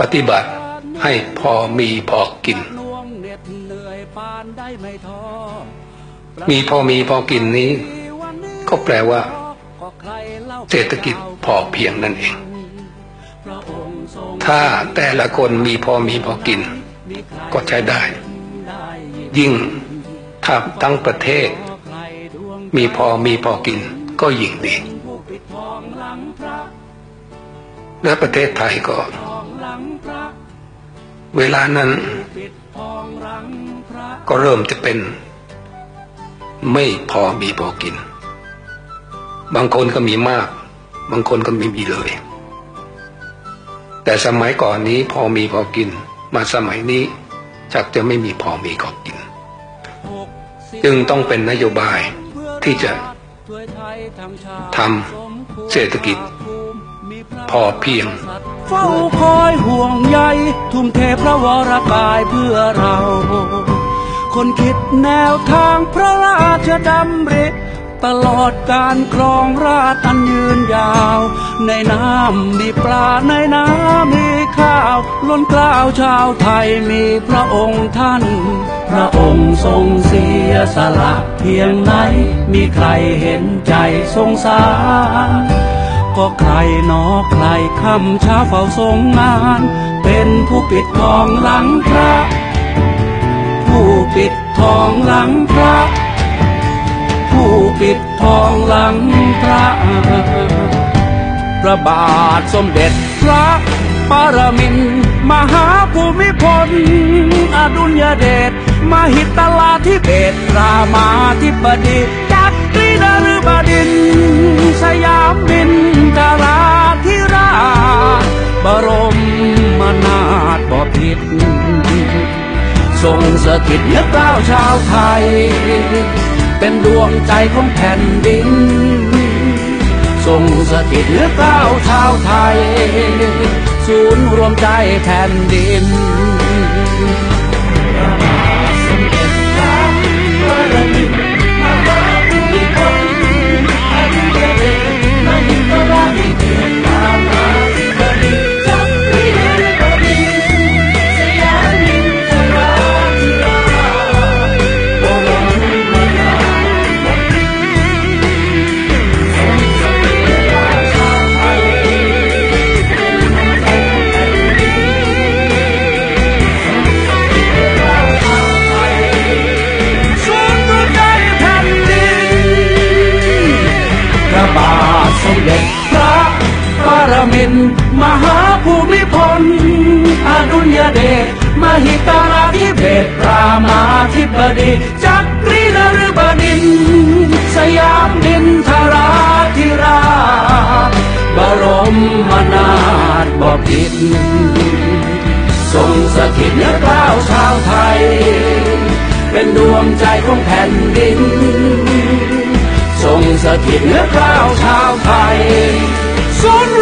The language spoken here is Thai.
ปฏิบัติให้พอมีพอกินน่วงเหน็ดเหนื่อยปานได้ไม่ท้อมีพอมีพอกินนี้วันนี้ก็แปลว่าก็ใครเล่า เศรษฐกิจพอเพียงนั่นเองพระองค์ทรงถ้าแต่ละคนมีพอมีพอกินมีใครก็ใช้ได้ได้ยินยิ่งถ้าทั้งประเทศใครดวงมีพอมีพอกินก็ยิ่งดี และประเทศไทยก็ทองหลังพระเวลานั้น ก็เริ่มจะเป็น ไม่พอมีพอกิน บางคนก็มีมาก บางคนก็ไม่มีเลย แต่สมัยก่อนนี้พอมีพอกิน มาสมัยนี้ชักจะไม่มีพอมีพอกิน จึงต้องเป็นนโยบายที่จะทำเศรษฐกิจ พอเพียง เฝ้าคอยห่วงใยทุ่มเทพระวรกายเพื่อเรา คนคิดแนวทางพระราชดำริตลอดการครองราชย์อันยืนยาว ในน้ำมีปลาในน้ำมีข้าว ล้นกล้าวชาวไทยมีพระองค์ท่าน พระองค์ทรงเสียสละเพียงไหน มีใครเห็นใจสงสาร ก็ใครนอใครคำช้าเฝ้าทรงงาน เป็นผู้ปิดทองหลังพระ ผู้ปิดทองหลังพระ ผู้ปิดทองหลังพระพระบาทสมเด็จพระปรมินมหาภูมิพล อดุลยเดชมหิตลาธิเบศรามาธิบดี ทรงสถิตเนื้อกล้าวชาวไทย เป็นดวงใจของแผ่นดิน ทรงสถิตเนื้อกล้าวชาวไทย ศูนย์รวมใจแผ่นดิน ภูมิพล อดุลยเดชมหิตราธิเบศรามาธิบดีจักรีนฤบดิน สยามดินทราธิราชบรมมนาถบพิตรทรงสถิตเนื้อกล้าวชาวไทย เป็นดวงใจของแผ่นดิน ทรงสถิตเนื้อกล้าวชาวไทยศูน